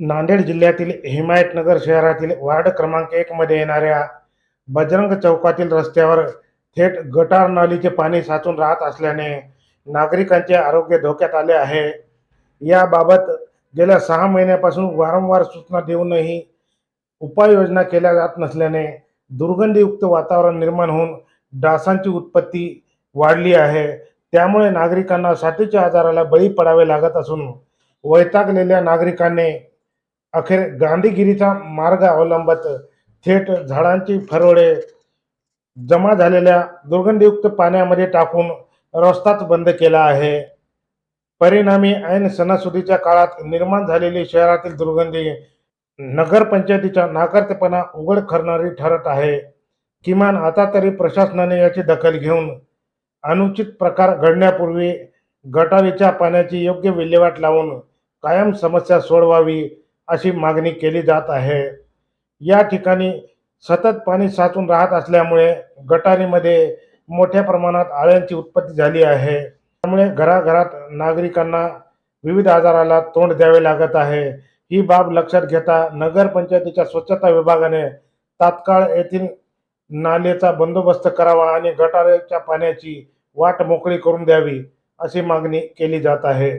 नांदेड जिल्ह्यातील हिमायतनगर शहरातील वार्ड क्रमांक एक मध्ये येणाऱ्या बजरंग चौकातील रस्त्यावर थेट गटार नालीचे पाणी साचून राहत असल्याने नागरिकांचे आरोग्य धोक्यात आले आहे. याबाबत गेल्या सहा महिन्यापासून वारंवार सूचना देऊनही उपाययोजना केल्या जात नसल्याने दुर्गंधीयुक्त वातावरण निर्माण होऊन डासांची उत्पत्ती वाढली आहे. त्यामुळे नागरिकांना साथीच्या आजाराला बळी पडावे लागत असून वैतागलेल्या नागरिकांनी अखेर गांधीगिरीचा मार्ग अवलंबत थेट झाडांची फरोळे जमा झालेल्या दुर्गंधीयुक्त पाण्यामध्ये टाकून रस्ताच बंद केला आहे. परिणामी ऐन सणासुदीच्या काळात निर्माण झालेली शहरातील दुर्गंधी नगरपंचायतीच्या नाकर्तेपणा उघड करणारी ठरत आहे. किमान आता तरी प्रशासनाने याची दखल घेऊन अनुचित प्रकार घडण्यापूर्वी गटारीच्या पाण्याची योग्य विल्हेवाट लावून कायम समस्या सोडवावी अशी मागणी केली जात आहे. या ठिकाणी सतत पाणी साचून राहत असल्यामुळे गटारीमध्ये मोठ्या प्रमाणात आळ्यांची उत्पत्ती झाली आहे. त्यामुळे घराघरात नागरिकांना विविध आजाराला तोंड द्यावे लागत आहे. ही बाब लक्षात घेता नगरपंचायतीच्या स्वच्छता विभागाने तात्काळ येथील नालेचा बंदोबस्त करावा आणि गटाराच्या पाण्याची वाट मोकळी करून द्यावी अशी मागणी केली जात आहे.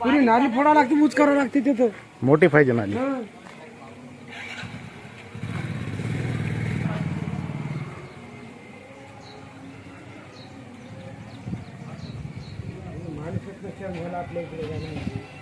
पुरी नाली फोडा लागते मूज करावं लागते तिथं. मोठी पाहिजे नाली. माणूस आपल्या इकडे जाणार.